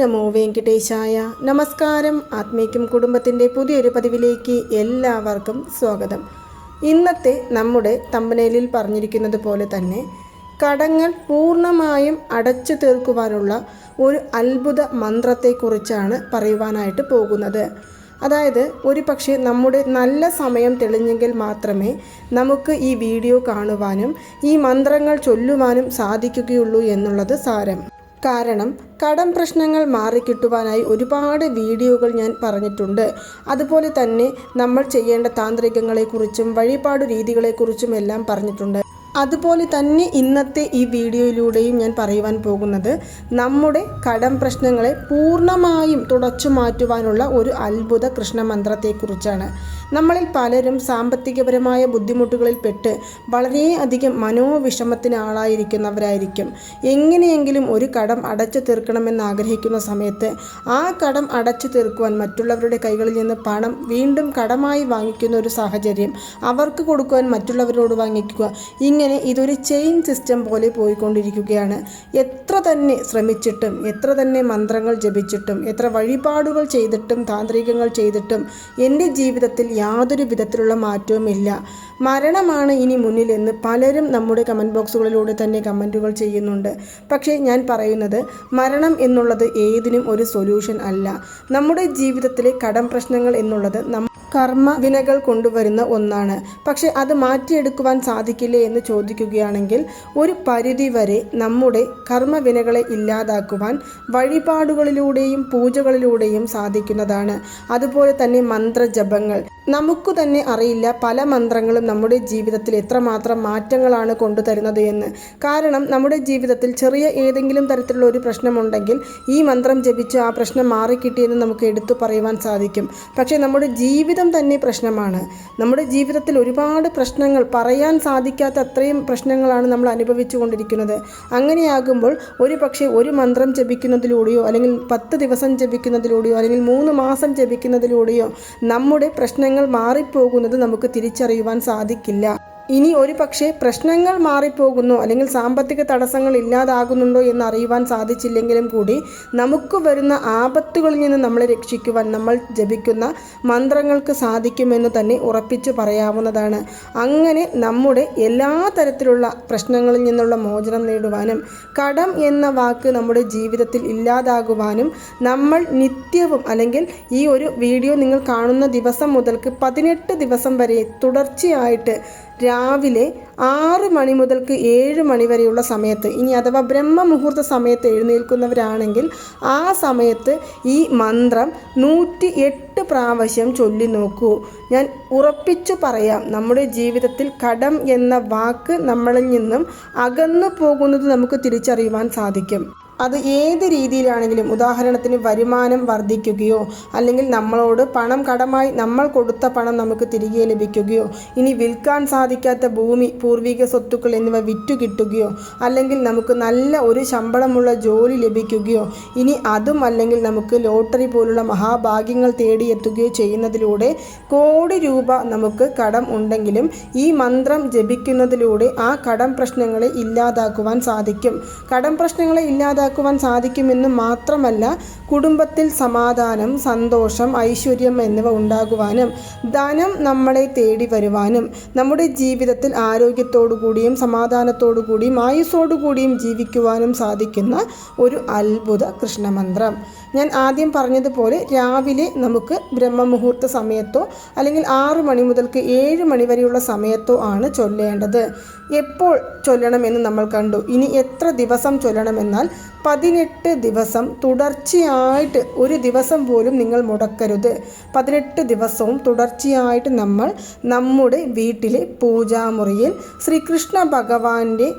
നമോ വെങ്കിടേശായ. നമസ്കാരം. ആത്മീക്കും കുടുംബത്തിന്റെ പുതിയൊരു പതിവിലേക്ക് എല്ലാവർക്കും സ്വാഗതം. ഇന്നത്തെ നമ്മുടെ തമ്പനയിലിൽ പറഞ്ഞിരിക്കുന്നത് പോലെ തന്നെ കടങ്ങൾ പൂർണമായും അടച്ചു തീർക്കുവാനുള്ള ഒരു അത്ഭുത മന്ത്രത്തെക്കുറിച്ചാണ് പറയുവാനായിട്ട് പോകുന്നത്. അതായത് ഒരു പക്ഷേ നമ്മുടെ നല്ല സമയം തെളിഞ്ഞെങ്കിൽ മാത്രമേ നമുക്ക് ഈ വീഡിയോ കാണുവാനും ഈ മന്ത്രങ്ങൾ ചൊല്ലുവാനും സാധിക്കുകയുള്ളൂ എന്നുള്ളത് സാരം. കാരണം കടം പ്രശ്നങ്ങൾ മാറിക്കിട്ടുവാനായി ഒരുപാട് വീഡിയോകൾ ഞാൻ പറഞ്ഞിട്ടുണ്ട്. അതുപോലെ തന്നെ നമ്മൾ ചെയ്യേണ്ട താന്ത്രികങ്ങളെക്കുറിച്ചും വഴിപാട് രീതികളെക്കുറിച്ചും എല്ലാം പറഞ്ഞിട്ടുണ്ട്. അതുപോലെ തന്നെ ഇന്നത്തെ ഈ വീഡിയോയിലൂടെയും ഞാൻ പറയുവാൻ പോകുന്നത് നമ്മുടെ കടം പ്രശ്നങ്ങളെ പൂർണമായും തുടച്ചു മാറ്റുവാനുള്ള ഒരു അത്ഭുത കൃഷ്ണമന്ത്രത്തെക്കുറിച്ചാണ്. നമ്മളിൽ പലരും സാമ്പത്തികപരമായ ബുദ്ധിമുട്ടുകളിൽ പെട്ട് വളരെയധികം മനോവിഷമത്തിന് ആളായിരിക്കുന്നവരായിരിക്കും. എങ്ങനെയെങ്കിലും ഒരു കടം അടച്ചു തീർക്കണമെന്ന് ആഗ്രഹിക്കുന്ന സമയത്ത് ആ കടം അടച്ചു തീർക്കുവാൻ മറ്റുള്ളവരുടെ കൈകളിൽ നിന്ന് പണം വീണ്ടും കടമായി വാങ്ങിക്കുന്ന ഒരു സാഹചര്യം അവർക്ക് കൊടുക്കുവാൻ മറ്റുള്ളവരോട് വാങ്ങിക്കുക. ഇങ്ങനെ ഇതൊരു ചെയിൻ സിസ്റ്റം പോലെ പോയിക്കൊണ്ടിരിക്കുകയാണ്. എത്ര തന്നെ ശ്രമിച്ചിട്ടും എത്ര തന്നെ മന്ത്രങ്ങൾ ജപിച്ചിട്ടും എത്ര വഴിപാടുകൾ ചെയ്തിട്ടും താന്ത്രികങ്ങൾ ചെയ്തിട്ടും എന്റെ ജീവിതത്തിൽ യാതൊരു വിധത്തിലുള്ള മാറ്റവുമില്ല മരണമാണ് ഇനി മുന്നിലെന്ന് പലരും നമ്മുടെ കമന്റ് ബോക്സുകളിലൂടെ തന്നെ കമന്റുകൾ ചെയ്യുന്നുണ്ട്. പക്ഷേ ഞാൻ പറയുന്നത് മരണം എന്നുള്ളത് ഏതിനും ഒരു സൊല്യൂഷൻ അല്ല. നമ്മുടെ ജീവിതത്തിലെ കടം പ്രശ്നങ്ങൾ എന്നുള്ളത് നം കർമ്മ വിനകൾ കൊണ്ടുവരുന്ന ഒന്നാണ്. പക്ഷെ അത് മാറ്റിയെടുക്കുവാൻ സാധിക്കില്ലേ എന്ന് ചോദിക്കുകയാണെങ്കിൽ ഒരു പരിധി വരെ നമ്മുടെ കർമ്മവിനകളെ ഇല്ലാതാക്കുവാൻ വഴിപാടുകളിലൂടെയും പൂജകളിലൂടെയും സാധിക്കുന്നതാണ്. അതുപോലെ തന്നെ മന്ത്രജപങ്ങൾ. നമുക്ക് തന്നെ അറിയില്ല പല മന്ത്രങ്ങളും നമ്മുടെ ജീവിതത്തിൽ എത്രമാത്രം മാറ്റങ്ങളാണ് കൊണ്ടുതരുന്നത് എന്ന്. കാരണം നമ്മുടെ ജീവിതത്തിൽ ചെറിയ ഏതെങ്കിലും തരത്തിലുള്ള ഒരു പ്രശ്നമുണ്ടെങ്കിൽ ഈ മന്ത്രം ജപിച്ച് ആ പ്രശ്നം മാറിക്കിട്ടിയെന്ന് നമുക്ക് എടുത്തു പറയുവാൻ സാധിക്കും. പക്ഷേ നമ്മുടെ ജീവിതം തന്നെ പ്രശ്നമാണ്. നമ്മുടെ ജീവിതത്തിൽ ഒരുപാട് പ്രശ്നങ്ങൾ പറയാൻ സാധിക്കാത്ത അത്രയും പ്രശ്നങ്ങളാണ് നമ്മൾ അനുഭവിച്ചു കൊണ്ടിരിക്കുന്നത്. അങ്ങനെയാകുമ്പോൾ ഒരു പക്ഷേ ഒരു മന്ത്രം ജപിക്കുന്നതിലൂടെയോ അല്ലെങ്കിൽ പത്ത് ദിവസം ജപിക്കുന്നതിലൂടെയോ അല്ലെങ്കിൽ മൂന്ന് മാസം ജപിക്കുന്നതിലൂടെയോ നമ്മുടെ പ്രശ്നങ്ങൾ മാറിപ്പോകുന്നത് നമുക്ക് തിരിച്ചറിയുവാൻ സാധിക്കില്ല. ഇനി ഒരു പക്ഷേ പ്രശ്നങ്ങൾ മാറിപ്പോകുന്നു അല്ലെങ്കിൽ സാമ്പത്തിക തടസ്സങ്ങൾ ഇല്ലാതാകുന്നുണ്ടോ എന്ന് അറിയുവാൻ സാധിച്ചില്ലെങ്കിലും കൂടി നമുക്ക് വരുന്ന ആപത്തുകളിൽ നിന്ന് നമ്മളെ രക്ഷിക്കുവാൻ നമ്മൾ ജപിക്കുന്ന മന്ത്രങ്ങൾക്ക് സാധിക്കുമെന്ന് തന്നെ ഉറപ്പിച്ചു പറയാവുന്നതാണ്. അങ്ങനെ നമ്മുടെ എല്ലാ തരത്തിലുള്ള പ്രശ്നങ്ങളിൽ നിന്നുള്ള മോചനം നേടുവാനും കടം എന്ന വാക്ക് നമ്മുടെ ജീവിതത്തിൽ ഇല്ലാതാകുവാനും നമ്മൾ നിത്യവും അല്ലെങ്കിൽ ഈ ഒരു വീഡിയോ നിങ്ങൾ കാണുന്ന ദിവസം മുതൽക്ക് പതിനെട്ട് ദിവസം വരെ തുടർച്ചയായിട്ട് രാവിലെ ആറ് മണി മുതൽക്ക് ഏഴ് മണി വരെയുള്ള സമയത്ത് ഇനി അഥവാ ബ്രഹ്മമുഹൂർത്ത സമയത്ത് എഴുന്നേൽക്കുന്നവരാണെങ്കിൽ ആ സമയത്ത് ഈ മന്ത്രം നൂറ്റി എട്ട് പ്രാവശ്യം ചൊല്ലി നോക്കൂ. ഞാൻ ഉറപ്പിച്ചു പറയാം നമ്മുടെ ജീവിതത്തിൽ കടം എന്ന വാക്ക് നമ്മളിൽ നിന്നും അകന്നു പോകുന്നത് നമുക്ക് തിരിച്ചറിയുവാൻ സാധിക്കും. അത് ഏത് രീതിയിലാണെങ്കിലും ഉദാഹരണത്തിന് വരുമാനം വർദ്ധിക്കുകയോ അല്ലെങ്കിൽ നമ്മളോട് പണം കടമായി നമ്മൾ കൊടുത്ത പണം നമുക്ക് തിരികെ ലഭിക്കുകയോ ഇനി വിൽക്കാൻ സാധിക്കാത്ത ഭൂമി പൂർവിക സ്വത്തുക്കൾ എന്നിവ വിറ്റു കിട്ടുകയോ അല്ലെങ്കിൽ നമുക്ക് നല്ല ഒരു ശമ്പളമുള്ള ജോലി ലഭിക്കുകയോ ഇനി അതും അല്ലെങ്കിൽ നമുക്ക് ലോട്ടറി പോലുള്ള മഹാഭാഗ്യങ്ങൾ തേടിയെത്തുകയോ ചെയ്യുന്നതിലൂടെ കോടി രൂപ നമുക്ക് കടം ഉണ്ടെങ്കിലും ഈ മന്ത്രം ജപിക്കുന്നതിലൂടെ ആ കടം പ്രശ്നങ്ങളെ ഇല്ലാതാക്കുവാൻ സാധിക്കും. കടം പ്രശ്നങ്ങളെ ഇല്ലാതാക്കുവാൻ സാധിക്കുമെന്ന് മാത്രമല്ല കുടുംബത്തിൽ സമാധാനം സന്തോഷം ഐശ്വര്യം എന്നിവ ഉണ്ടാകുവാനും ധനം നമ്മളെ തേടി വരുവാനും നമ്മുടെ ജീവിതത്തിൽ ആരോഗ്യത്തോടു കൂടിയും സമാധാനത്തോടു കൂടിയും ആയുസ്സോടു കൂടിയും ജീവിക്കുവാനും സാധിക്കുന്ന ഒരു അത്ഭുത കൃഷ്ണമന്ത്രം. ഞാൻ ആദ്യം പറഞ്ഞതുപോലെ രാവിലെ നമുക്ക് ബ്രഹ്മമുഹൂർത്ത സമയത്തോ അല്ലെങ്കിൽ ആറ് മണി മുതൽക്ക് ഏഴ് മണി വരെയുള്ള സമയത്തോ ആണ് ചൊല്ലേണ്ടത്. എപ്പോൾ ചൊല്ലണമെന്ന് നമ്മൾ കണ്ടു. ഇനി എത്ര ദിവസം ചൊല്ലണമെന്നാൽ പതിനെട്ട് ദിവസം തുടർച്ചയായിട്ട് ഒരു ദിവസം പോലും നിങ്ങൾ മുടക്കരുത്. പതിനെട്ട് ദിവസവും തുടർച്ചയായിട്ട് നമ്മൾ നമ്മുടെ വീട്ടിലെ പൂജാമുറിയിൽ ശ്രീകൃഷ്ണ ഭഗവാന്റെ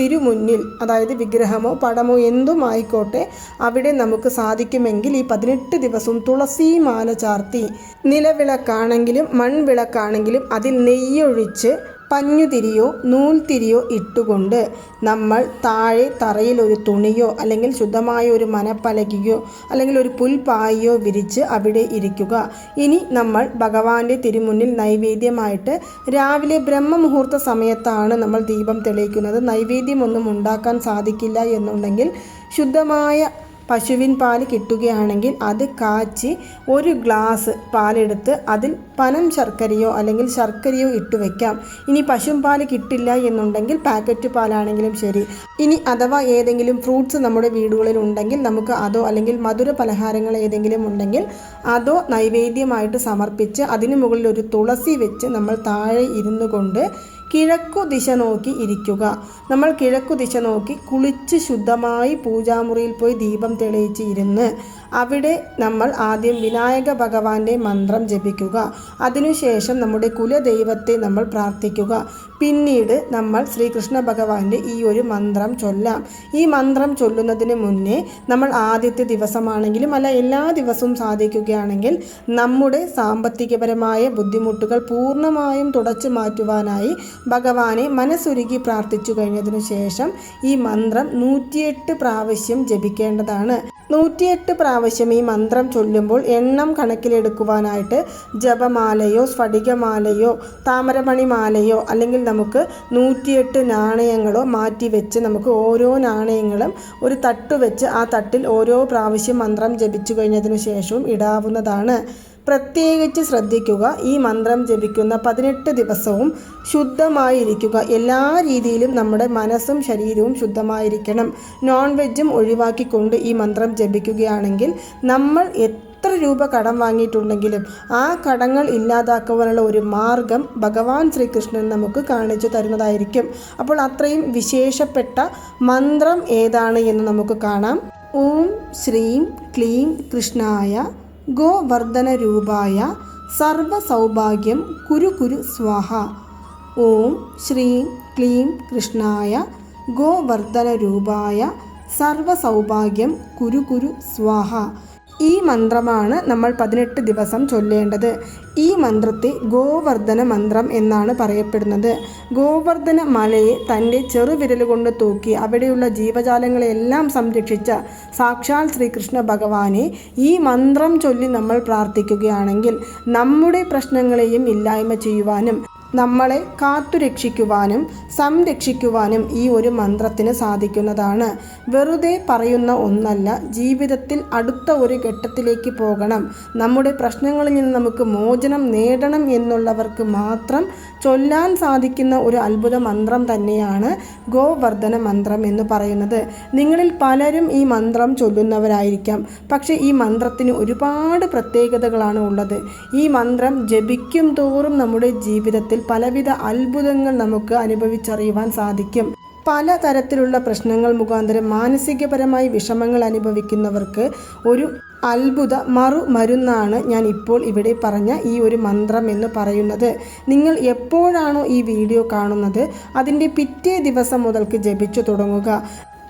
തിരുമുന്നിൽ അതായത് വിഗ്രഹമോ പടമോ എന്തും ആയിക്കോട്ടെ അവിടെ നമുക്ക് സാധിക്കുമെങ്കിൽ ഈ പതിനെട്ട് ദിവസവും തുളസി മാല ചാർത്തി നിലവിളക്കാണെങ്കിലും മൺവിളക്കാണെങ്കിലും അതിൽ നെയ്യൊഴിച്ച് പഞ്ഞുതിരിയോ നൂൽതിരിയോ ഇട്ടുകൊണ്ട് നമ്മൾ താഴെ തറയിൽ ഒരു തുണിയോ അല്ലെങ്കിൽ ശുദ്ധമായ ഒരു മനപ്പലകയോ അല്ലെങ്കിൽ ഒരു പുൽപ്പായോ വിരിച്ച് അവിടെ ഇരിക്കുക. ഇനി നമ്മൾ ഭഗവാന്റെ തിരുമുന്നിൽ നൈവേദ്യമായിട്ട് രാവിലെ ബ്രഹ്മമുഹൂർത്ത സമയത്താണ് നമ്മൾ ദീപം തെളിയിക്കുന്നത്. നൈവേദ്യമൊന്നും ഉണ്ടാക്കാൻ സാധിക്കില്ല എന്നുണ്ടെങ്കിൽ ശുദ്ധമായ പശുവിൻ പാൽ കിട്ടുകയാണെങ്കിൽ അത് കാച്ചി ഒരു ഗ്ലാസ് പാലെടുത്ത് അതിൽ പനം ശർക്കരയോ അല്ലെങ്കിൽ ശർക്കരയോ ഇട്ട് വയ്ക്കാം ഇനി പശുവും പാൽ കിട്ടില്ല എന്നുണ്ടെങ്കിൽ പാക്കറ്റ് പാലാണെങ്കിലും ശരി. ഇനി അഥവാ ഏതെങ്കിലും ഫ്രൂട്ട്സ് നമ്മുടെ വീടുകളിൽ ഉണ്ടെങ്കിൽ നമുക്ക് അതോ അല്ലെങ്കിൽ മധുര പലഹാരങ്ങൾ ഏതെങ്കിലും ഉണ്ടെങ്കിൽ അതോ നൈവേദ്യമായിട്ട് സമർപ്പിച്ച് അതിനു മുകളിൽ ഒരു തുളസി വെച്ച് നമ്മൾ താഴെ ഇരുന്നു കൊണ്ട് കിഴക്കു ദിശ നോക്കി ഇരിക്കുക. നമ്മൾ കിഴക്കു ദിശ നോക്കി കുളിച്ച് ശുദ്ധമായി പൂജാമുറിയിൽ പോയി ദീപം തെളിയിച്ച് ഇരുന്ന് അവിടെ നമ്മൾ ആദ്യം വിനായക ഭഗവാന്റെ മന്ത്രം ജപിക്കുക. അതിനുശേഷം നമ്മുടെ കുലദൈവത്തെ നമ്മൾ പ്രാർത്ഥിക്കുക. പിന്നീട് നമ്മൾ ശ്രീകൃഷ്ണ ഭഗവാന്റെ ഈ ഒരു മന്ത്രം ചൊല്ലാം. ഈ മന്ത്രം ചൊല്ലുന്നതിന് മുന്നേ നമ്മൾ ആദ്യത്തെ ദിവസമാണെങ്കിലും അല്ല എല്ലാ ദിവസവും സാധിക്കുകയാണെങ്കിൽ നമ്മുടെ സാമ്പത്തികപരമായ ബുദ്ധിമുട്ടുകൾ പൂർണമായും തുടച്ചു മാറ്റുവാനായി ഭഗവാനെ മനസ്സുരുകി പ്രാർത്ഥിച്ചു കഴിഞ്ഞതിനു ശേഷം ഈ മന്ത്രം നൂറ്റിയെട്ട് പ്രാവശ്യം ജപിക്കേണ്ടതാണ്. നൂറ്റിയെട്ട് പ്രാവശ്യം ഈ മന്ത്രം ചൊല്ലുമ്പോൾ എണ്ണം കണക്കിലെടുക്കുവാനായിട്ട് ജപമാലയോ സ്ഫടികമാലയോ താമരമണിമാലയോ അല്ലെങ്കിൽ നമുക്ക് നൂറ്റിയെട്ട് നാണയങ്ങളോ മാറ്റി വെച്ച് നമുക്ക് ഓരോ നാണയങ്ങളും ഒരു തട്ട് വെച്ച് ആ തട്ടിൽ ഓരോ പ്രാവശ്യം മന്ത്രം ജപിച്ചു കഴിഞ്ഞതിനു ശേഷവും ഇടാവുന്നതാണ്. പ്രത്യേകിച്ച് ശ്രദ്ധിക്കുക. ഈ മന്ത്രം ജപിക്കുന്ന പതിനെട്ട് ദിവസവും ശുദ്ധമായിരിക്കുക. എല്ലാ രീതിയിലും നമ്മുടെ മനസ്സും ശരീരവും ശുദ്ധമായിരിക്കണം. നോൺ വെജും ഒഴിവാക്കിക്കൊണ്ട് ഈ മന്ത്രം ജപിക്കുകയാണെങ്കിൽ നമ്മൾ എത്ര രൂപ കടം വാങ്ങിയിട്ടുണ്ടെങ്കിലും ആ കടങ്ങൾ ഇല്ലാതാക്കുവാനുള്ള ഒരു മാർഗം ഭഗവാൻ ശ്രീകൃഷ്ണൻ നമുക്ക് കാണിച്ചു തരുന്നതായിരിക്കും. അപ്പോൾ അത്രയും വിശേഷപ്പെട്ട മന്ത്രം ഏതാണ് എന്ന് നമുക്ക് കാണാം. ഓം ശ്രീം ക്ലീം കൃഷ്ണായ ഗോവർദ്ധനരൂപായ സർവസൗഭാഗ്യം കുരു കുരു സ്വാഹ. ഓം ശ്രീം ക്ലീം കൃഷ്ണായ ഗോവർദ്ധനരൂപായ സർവസൗഭാഗ്യം കുരു കുരു സ്വാഹ. ഈ മന്ത്രമാണ് നമ്മൾ പതിനെട്ട് ദിവസം ചൊല്ലേണ്ടത്. ഈ മന്ത്രത്തെ ഗോവർദ്ധന മന്ത്രം എന്നാണ് പറയപ്പെടുന്നത്. ഗോവർദ്ധന മലയെ തന്റെ ചെറുവിരൽ കൊണ്ട് തൂക്കി അവിടെയുള്ള ജീവജാലങ്ങളെല്ലാം സംരക്ഷിച്ച സാക്ഷാൽ ശ്രീകൃഷ്ണ ഭഗവാനെ ഈ മന്ത്രം ചൊല്ലി നമ്മൾ പ്രാർത്ഥിക്കുകയാണെങ്കിൽ നമ്മുടെ പ്രശ്നങ്ങളെയും ഇല്ലായ്മ ചെയ്യുവാനും നമ്മളെ കാത്തുരക്ഷിക്കുവാനും സംരക്ഷിക്കുവാനും ഈ ഒരു മന്ത്രത്തിന് സാധിക്കുന്നതാണ്. വെറുതെ പറയുന്ന ഒന്നല്ല ജീവിതത്തിൽ അടുത്ത ഒരു ഘട്ടത്തിലേക്ക് പോകണം. നമ്മുടെ പ്രശ്നങ്ങളിൽ നിന്ന് നമുക്ക് മോചനം നേടണം എന്നുള്ളവർക്ക് മാത്രം ചൊല്ലാൻ സാധിക്കുന്ന ഒരു അത്ഭുത മന്ത്രം തന്നെയാണ് ഗോവർദ്ധന മന്ത്രം എന്ന് പറയുന്നത്. നിങ്ങളിൽ പലരും ഈ മന്ത്രം ചൊല്ലുന്നവരായിരിക്കാം. പക്ഷേ ഈ മന്ത്രത്തിന് ഒരുപാട് പ്രത്യേകതകളാണ് ഉള്ളത്. ഈ മന്ത്രം ജപിക്കും തോറും നമ്മുടെ ജീവിതത്തിൽ പലവിധ അത്ഭുതങ്ങൾ നമുക്ക് അനുഭവിച്ചറിയുവാൻ സാധിക്കും. പല തരത്തിലുള്ള പ്രശ്നങ്ങൾ മുഖാന്തരം മാനസികപരമായി വിഷമങ്ങൾ അനുഭവിക്കുന്നവർക്ക് ഒരു അത്ഭുത മറു മരുന്നാണ് ഞാൻ ഇപ്പോൾ ഇവിടെ പറഞ്ഞ ഈ ഒരു മന്ത്രം എന്ന് പറയുന്നത്. നിങ്ങൾ എപ്പോഴാണോ ഈ വീഡിയോ കാണുന്നത് അതിന്റെ പിറ്റേ ദിവസം മുതൽക്ക് ജപിച്ചു തുടങ്ങുക.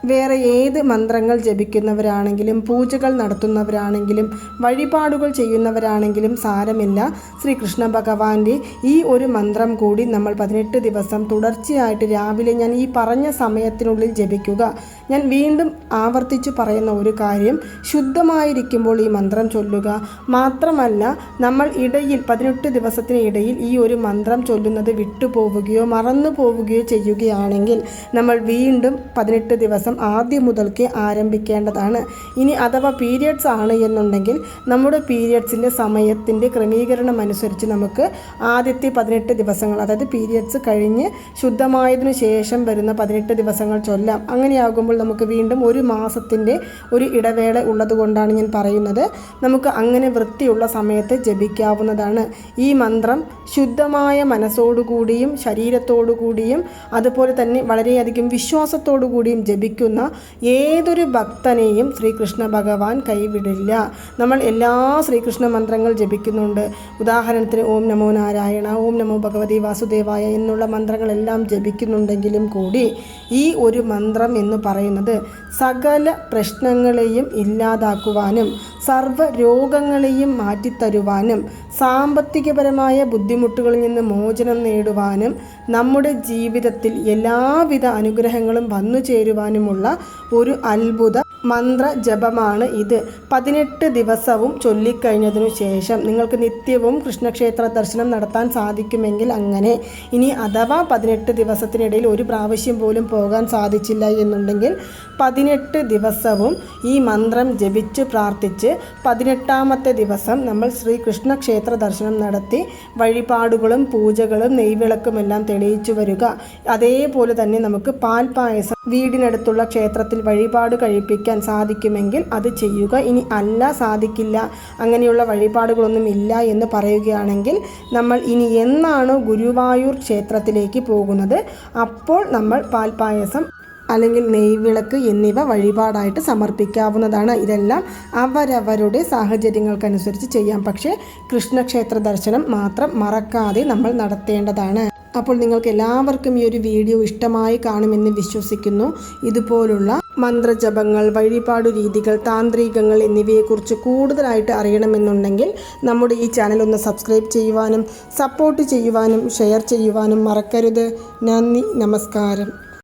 വേറെ ഏത് മന്ത്രങ്ങൾ ജപിക്കുന്നവരാണെങ്കിലും പൂജകൾ നടത്തുന്നവരാണെങ്കിലും വഴിപാടുകൾ ചെയ്യുന്നവരാണെങ്കിലും സാരമില്ല. ശ്രീകൃഷ്ണ ഭഗവാന്റെ ഈ ഒരു മന്ത്രം കൂടി നമ്മൾ പതിനെട്ട് ദിവസം തുടർച്ചയായിട്ട് രാവിലെ ഞാൻ ഈ പറഞ്ഞ സമയത്തിനുള്ളിൽ ജപിക്കുക. ഞാൻ വീണ്ടും ആവർത്തിച്ചു പറയുന്ന ഒരു കാര്യം ശുദ്ധമായിരിക്കുമ്പോൾ ഈ മന്ത്രം ചൊല്ലുക. മാത്രമല്ല നമ്മൾ ഇടയിൽ പതിനെട്ട് ദിവസത്തിന് ഇടയിൽ ഈ ഒരു മന്ത്രം ചൊല്ലുന്നത് വിട്ടുപോവുകയോ മറന്നു പോവുകയോ ചെയ്യുകയാണെങ്കിൽ നമ്മൾ വീണ്ടും പതിനെട്ട് ദിവസം ആദ്യം മുതൽക്കേ ആരംഭിക്കേണ്ടതാണ്. ഇനി അഥവാ പീരിയഡ്സ് ആണ് എന്നുണ്ടെങ്കിൽ നമ്മുടെ പീരിയഡ്സിന്റെ സമയത്തിന്റെ ക്രമീകരണം അനുസരിച്ച് നമുക്ക് ആദ്യത്തെ പതിനെട്ട് ദിവസങ്ങൾ അതായത് പീരിയഡ്സ് കഴിഞ്ഞ് ശുദ്ധമായതിനു ശേഷം വരുന്ന പതിനെട്ട് ദിവസങ്ങൾ ചൊല്ലാം. അങ്ങനെയാകുമ്പോൾ നമുക്ക് വീണ്ടും ഒരു മാസത്തിന്റെ ഒരു ഇടവേള ഉള്ളതുകൊണ്ടാണ് ഞാൻ പറയുന്നത്. നമുക്ക് അങ്ങനെ വൃത്തിയുള്ള സമയത്ത് ജപിക്കാവുന്നതാണ്. ഈ മന്ത്രം ശുദ്ധമായ മനസ്സോടുകൂടിയും ശരീരത്തോടുകൂടിയും അതുപോലെ തന്നെ വളരെയധികം വിശ്വാസത്തോടു കൂടിയും ജപിക്കുന്ന ഏതൊരു ഭക്തനെയും ശ്രീകൃഷ്ണ ഭഗവാൻ കൈവിടില്ല. നമ്മൾ എല്ലാ ശ്രീകൃഷ്ണ മന്ത്രങ്ങൾ ജപിക്കുന്നുണ്ട്. ഉദാഹരണത്തിന് ഓം നമോ നാരായണ ഓം നമോ ഭഗവതി വാസുദേവായ എന്നുള്ള മന്ത്രങ്ങളെല്ലാം ജപിക്കുന്നുണ്ടെങ്കിലും കൂടി ഈ ഒരു മന്ത്രം എന്ന് പറയുന്നത് സകല പ്രശ്നങ്ങളെയും ഇല്ലാതാക്കുവാനും സർവ രോഗങ്ങളെയും മാറ്റിത്തരുവാനും സാമ്പത്തികപരമായ ബുദ്ധിമുട്ടുകളിൽ നിന്ന് മോചനം നേടുവാനും നമ്മുടെ ജീവിതത്തിൽ എല്ലാവിധ അനുഗ്രഹങ്ങളും വന്നു ചേരുവാനുമുള്ള ഒരു അത്ഭുത മന്ത്രജപമാണ് ഇത്. പതിനെട്ട് ദിവസവും ചൊല്ലിക്കഴിഞ്ഞതിനു ശേഷം നിങ്ങൾക്ക് നിത്യവും കൃഷ്ണക്ഷേത്ര ദർശനം നടത്താൻ സാധിക്കുമെങ്കിൽ അങ്ങനെ. ഇനി അഥവാ പതിനെട്ട് ദിവസത്തിനിടയിൽ ഒരു പ്രാവശ്യം പോലും പോകാൻ സാധിച്ചില്ല എന്നുണ്ടെങ്കിൽ പതിനെട്ട് ദിവസവും ഈ മന്ത്രം ജപിച്ച് പ്രാർത്ഥിച്ച് പതിനെട്ടാമത്തെ ദിവസം നമ്മൾ ശ്രീ കൃഷ്ണക്ഷേത്ര ദർശനം നടത്തി വഴിപാടുകളും പൂജകളും നെയ്വിളക്കുമെല്ലാം തെളിയിച്ചു വരിക. അതേപോലെ തന്നെ നമുക്ക് പാൽപായസം വീടിനടുത്തുള്ള ക്ഷേത്രത്തിൽ വഴിപാട് കഴിപ്പിക്കാൻ സാധിക്കുമെങ്കിൽ അത് ചെയ്യുക. ഇനി അല്ല സാധിക്കില്ല അങ്ങനെയുള്ള വഴിപാടുകളൊന്നും ഇല്ല എന്ന് പറയുകയാണെങ്കിൽ നമ്മൾ ഇനി എന്നാണോ ഗുരുവായൂർ ക്ഷേത്രത്തിലേക്ക് പോകുന്നത് അപ്പോൾ നമ്മൾ പാൽപായസം അല്ലെങ്കിൽ നെയ്വിളക്ക് എന്നിവ വഴിപാടായിട്ട് സമർപ്പിക്കാവുന്നതാണ്. ഇതെല്ലാം അവരവരുടെ സാഹചര്യങ്ങൾക്കനുസരിച്ച് ചെയ്യാം. പക്ഷേ കൃഷ്ണക്ഷേത്ര ദർശനം മാത്രം മറക്കാതെ നമ്മൾ നടത്തേണ്ടതാണ്. അപ്പോൾ നിങ്ങൾക്ക് എല്ലാവർക്കും ഈ ഒരു വീഡിയോ ഇഷ്ടമായി കാണുമെന്ന് വിശ്വസിക്കുന്നു. ഇതുപോലുള്ള മന്ത്രജപങ്ങൾ വഴിപാടു രീതികൾ താന്ത്രികങ്ങൾ എന്നിവയെക്കുറിച്ച് കൂടുതലായിട്ട് അറിയണമെന്നുണ്ടെങ്കിൽ നമ്മുടെ ഈ ചാനൽ ഒന്ന് സബ്സ്ക്രൈബ് ചെയ്യുവാനും സപ്പോർട്ട് ചെയ്യുവാനും ഷെയർ ചെയ്യുവാനും മറക്കരുത്. നന്ദി നമസ്കാരം.